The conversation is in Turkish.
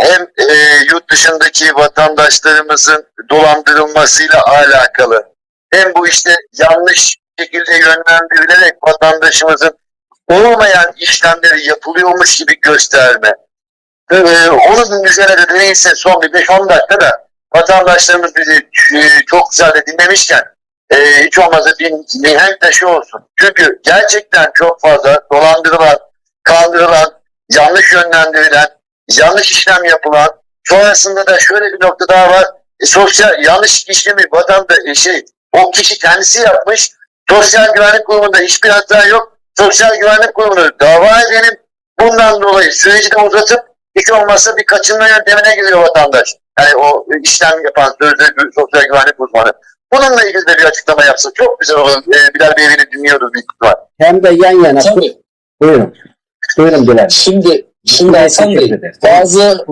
hem e, yurt dışındaki vatandaşlarımızın dolandırılmasıyla alakalı hem bu işte yanlış şekilde yönlendirilerek vatandaşımızın olmayan işlemleri yapılıyormuş gibi gösterme. Ee, onun üzerine de neyse son bir 5-10 dakikada vatandaşlarımız bizi e, çok güzel de dinlemişken e, hiç olmazsa bir mihenk taşı olsun. Çünkü gerçekten çok fazla dolandırılan, kandırılan, yanlış yönlendirilen, yanlış işlem yapılan, sonrasında da şöyle bir nokta daha var. E, sosyal yanlış işlemi vatanda e, şey o kişi kendisi yapmış. Sosyal güvenlik kurumunda hiçbir hata yok. Sosyal güvenlik kurumunu dava edelim. Bundan dolayı süreci de uzatıp hiç olmazsa bir kaçınma yöntemine giriyor vatandaş. Yani o işlem yapan sözde sosyal güvenlik uzmanı. Bununla ilgili de bir açıklama yapsa çok güzel olur. Ee, Bilal Bey beni dinliyordur büyük ihtimal. Hem de yan yana. Tabii. Buyurun. Buyurun Bilal. Şimdi, şimdi Hasan Bey bazı